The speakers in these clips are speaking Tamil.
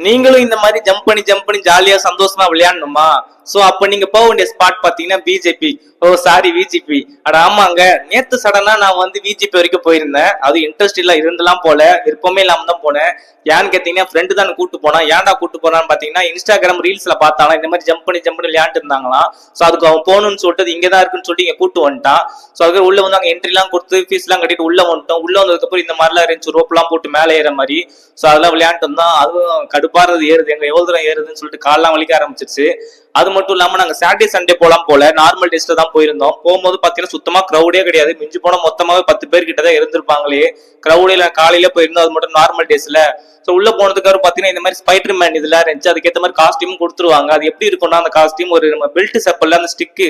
நீங்களும் இந்த மாதிரி ஜம்ப் பண்ணி ஜம்ப் பண்ணி ஜாலியா சந்தோஷமா விளையாடணுமா? சோ அப்ப நீங்க போக வேண்டிய ஸ்பாட் பாத்தீங்கன்னா பிஜேபி ஓ சாரி விஜிபி அட ஆமாங்க. நேத்து சடனா நான் வந்து விஜிபி வரைக்கும் போயிருந்தேன். அது இன்ட்ரெஸ்ட் இல்ல இருந்தெல்லாம் போல. விருப்பமே இல்லாம தான் போனேன். ஏன்னு கேட்டீங்கன்னா ஃப்ரெண்டு தான் கூட்டு போனா ஏன்டா கூட்டு போனான்னு பாத்தீங்கன்னா இன்ஸ்டாகிராம் ரீல்ஸ்ல பார்த்தாலும் இந்த மாதிரி ஜம்ப் பண்ணி ஜம்ப் பண்ணி விளையாண்டு இருந்தாங்களாம். சோ அதுக்கு அவன் போகணும்னு சொல்லிட்டு இங்க தான் இருக்குன்னு சொல்லிட்டு இங்க கூட்டு வந்துட்டான். சோ அதுக்கு உள்ள வந்து அங்க என்ட்ரி எல்லாம் கொடுத்து ஃபீஸ் எல்லாம் கட்டிட்டு உள்ள வந்துட்டோம். உள்ள வந்ததுக்கு அப்புறம் இந்த மாதிரிலாம் இருந்துச்சு. ரோப் எல்லாம் போட்டு மேலே ஏற மாதிரி. சோ அதெல்லாம் விளையாண்டு இருந்தோம் அதுவும் கடுப்பாறது ஏறுது. எங்க எவ்வளவு தூரம் ஏறுதுன்னு சொல்லிட்டு காலெல்லாம் வலிக்க ஆரம்பிச்சிருச்சு. அது மட்டும் இல்லாம நாங்க சாட்டர்டே சண்டே போலாம் போல. நார்மல் டேஸ்ல தான் போயிருந்தோம். போகும்போது பாத்தீங்கன்னா சுத்தமா கிரௌடே கிடையாது. மிஞ்சு போனா மொத்தமாவே பத்து பேர் கிட்ட தான் இருந்திருப்பாங்களே க்ரௌடே காலையில போயிருந்தோம். அது மட்டும் நார்மல் டேஸ்ல ஸோ உள்ள போனதுக்கு அப்புறம் இந்த மாதிரி ஸ்பைடர் மேன் இதெல்லாம் இருந்துச்சு. அதுக்கேற்ற மாதிரி காஸ்டியூம் கொடுத்துருவாங்க. அது எப்படி இருக்கும்னா அந்த காஸ்டியூம் ஒரு நம்ம பெல்ட் செப்பல்ல அந்த ஸ்டிக்கு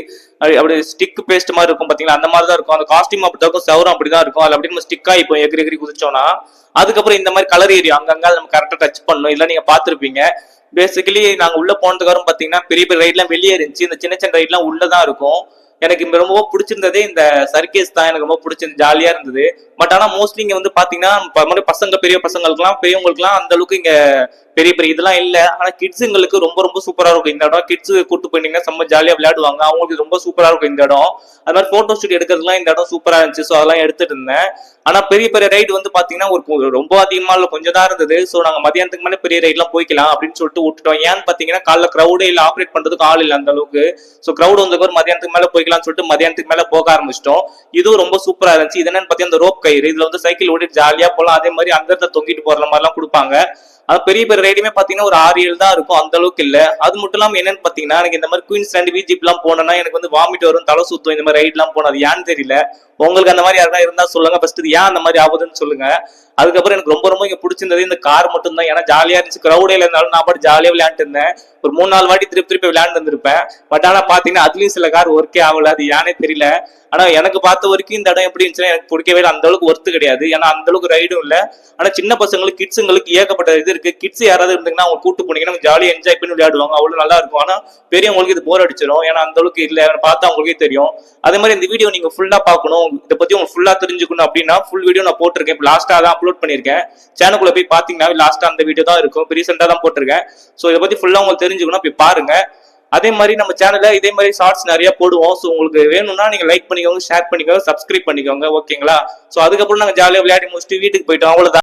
அப்படி ஸ்டிக் பேஸ்ட் மாதிரி இருக்கும் பார்த்தீங்களா அந்த மாதிரி தான் இருக்கும். அந்த காஸ்டியூம் அப்படிதான் இருக்கும் சவுரும் அப்படி தான் இருக்கும். அது அப்படி நம்ம ஸ்டிக் இப்போ எகிரி எகிரி குதிச்சோம்னா அதுக்கப்புறம் இந்த மாதிரி கலர் ஏரியா அங்கங்க நம்ம கரெக்டாக டச் பண்ணணும். இல்லை நீங்கள் பார்த்துருப்பீங்க. பேசிக்கலி நாங்கள் உள்ள போனதுக்காரம் பார்த்தீங்கன்னா பெரிய பெரிய ரைட்லாம் வெளியே இருந்துச்சு. இந்த சின்ன சின்ன ரைட்லாம் உள்ளே தான் இருக்கும். எனக்கு ரொம்ப பிடிச்சிருந்ததே இந்த சர்க்கேஸ் தான். எனக்கு ரொம்ப பிடிச்சிருந்து ஜாலியாக இருந்தது. பட் ஆனா மோஸ்ட்லி இங்க வந்து பாத்தீங்கன்னா பசங்க பெரிய பசங்களுக்குலாம் பெரியவங்களுக்குலாம் அந்த அளவுக்கு இங்க பெரிய பெரிய இதெல்லாம் இல்ல. ஆனா கிட்ஸுங்களுக்கு ரொம்ப ரொம்ப சூப்பரா இருக்கும். இந்த இடம் கிட்ஸ் கூட்டு போயிட்டீங்கன்னா செம்ம ஜாலியா விளையாடுவாங்க. அவங்களுக்கு ரொம்ப சூப்பரா இருக்கும் இந்த இடம். அது மாதிரி போட்டோ ஷூட் எடுக்கிறதுலாம் இந்த இடம் சூப்பரா இருந்துச்சு. ஸோ அதெல்லாம் எடுத்துட்டு இருந்தேன். ஆனா பெரிய பெரிய ரைடு வந்து பாத்தீங்கன்னா ஒரு ரொம்ப அதிகமா இல்ல கொஞ்சம் தான் இருந்தது. ஸோ நாங்க மதியானத்துக்கு மேலே பெரிய ரைட்லாம் போய்க்கலாம் அப்படின்னு சொல்லிட்டு விட்டுட்டோம். ஏன்னு பாத்தீங்கன்னா காலைல கிரௌடே இல்ல ஆப்ரேட் பண்றதுக்கு ஆள் இல்லை அந்த அளவுக்கு. ஸோ கிரௌட் வந்ததுக்கு ஒரு மதியானத்துக்கு மேல போய்க்கலாம்னு சொல்லிட்டு மதியானத்துக்கு மேல போக ஆரம்பிச்சிட்டோம். இதுவும் ரொம்ப சூப்பரா இருந்துச்சு. இது என்னன்னு பாத்தீங்கன்னா இந்த ரோப் கயிறு இதுல வந்து சைக்கிள் ஓடிட்டு ஜாலியா போலாம். அதே மாதிரி அந்த இடத்துல தொங்கிட்டு போற மாதிரிலாம் கொடுப்பாங்க. அது பெரிய பெரிய ரைடுமே பாத்தீங்கன்னா ஒரு ஆறு ஏழு தான் இருக்கும். அந்த அளவுக்கு இல்ல. அது மட்டும் இல்லாம என்னன்னு பாத்தீங்கன்னா எனக்கு இந்த மாதிரி குயின்ஸ் லேண்ட் விஜிப் எல்லாம் போனோம்னா எனக்கு வந்து வாமிட் வரும் தலை சுத்தம். இந்த மாதிரி ரைட் எல்லாம் போனது ஏன்னு தெரியல. உங்களுக்கு அந்த மாதிரி யாருன்னா இருந்தா சொல்லுங்க. ஃபர்ஸ்ட் ஏன் அந்த மாதிரி ஆகுதுன்னு சொல்லுங்க. அதுக்கப்புறம் எனக்கு ரொம்ப ரொம்ப இங்கே பிடிச்சிருந்தது. இந்த கார் மட்டும் தான் ஏன்னா ஜாலியாக இருந்துச்சு. க்ரௌடே இருந்தாலும் நான் பாட்டு ஜாலியாக விளையாண்டு இருந்தேன் ஒரு மூணு நாலு வாட்டி திருப்பி திருப்பி விளையாண்டு இருந்திருப்பேன். பட் ஆனால் பார்த்தீங்கன்னா அதுலேயும் சில கார் ஒர்க்கே ஆகல. அது ஏனே தெரியல. ஆனால் எனக்கு பார்த்த வரைக்கும் இந்த இடம் எப்படி இருந்துச்சுன்னா எனக்கு பிடிக்கவே இல்லை. அந்த அளவுக்கு ஒர்த்து கிடையாது. ஏன்னா அந்த அளவுக்கு ரைடும் இல்லை. ஆனால் சின்ன பசங்களுக்கு கிட்ஸுங்களுக்கு ஏகப்பட்ட இது இருக்கு. கிட்ஸ் யாராவது இருந்தீங்கன்னா அவங்க கூட்டு போனீங்கன்னா ஜாலியாக என்ஜாய் பண்ணி விளையாடுவாங்க. அவ்வளோ நல்லா இருக்கும். ஆனால் பெரியவங்களுக்கு இது போர் அடிச்சிடும் ஏன்னா அந்த அளவுக்கு இல்ல. பார்த்தா அவங்களுக்கே தெரியும். அதே மாதிரி இந்த வீடியோ நீங்கள் ஃபுல்லாக பார்க்கணும். இதை பற்றி உங்களுக்கு ஃபுல்லாக தெரிஞ்சுக்கணும் அப்படின்னா ஃபுல் வீடியோ நான் போட்டிருக்கேன். இப்போ லாஸ்ட்டாக தான் அப்லோட் பண்ணியிருக்கேன். சேனலுக்குள்ள போய் பாத்தீங்கன்னா லாஸ்டா அந்த வீடியோ தான் இருக்கும். ரீசெண்டா தான் போட்டிருக்கேன். ஸோ இதை பத்தி ஃபுல்லா உங்களுக்கு தெரிஞ்சுக்கணும். போய் பாருங்க. அதே மாதிரி நம்ம சேனல்ல இதே மாதிரி ஷார்ட்ஸ் நிறைய போடுவோம். ஸோ உங்களுக்கு வேணும்னா நீங்க லைக் பண்ணிக்கோங்க ஷேர் பண்ணிக்கோங்க சப்ஸ்கிரைப் பண்ணிக்கோங்க. ஓகேங்களா ஸோ அதுக்கப்புறம் நாங்க ஜாலியா விளையாடி முடிச்சுட்டு வீட்டுக்கு போயிட்டோம். அவ்வளவுதான்.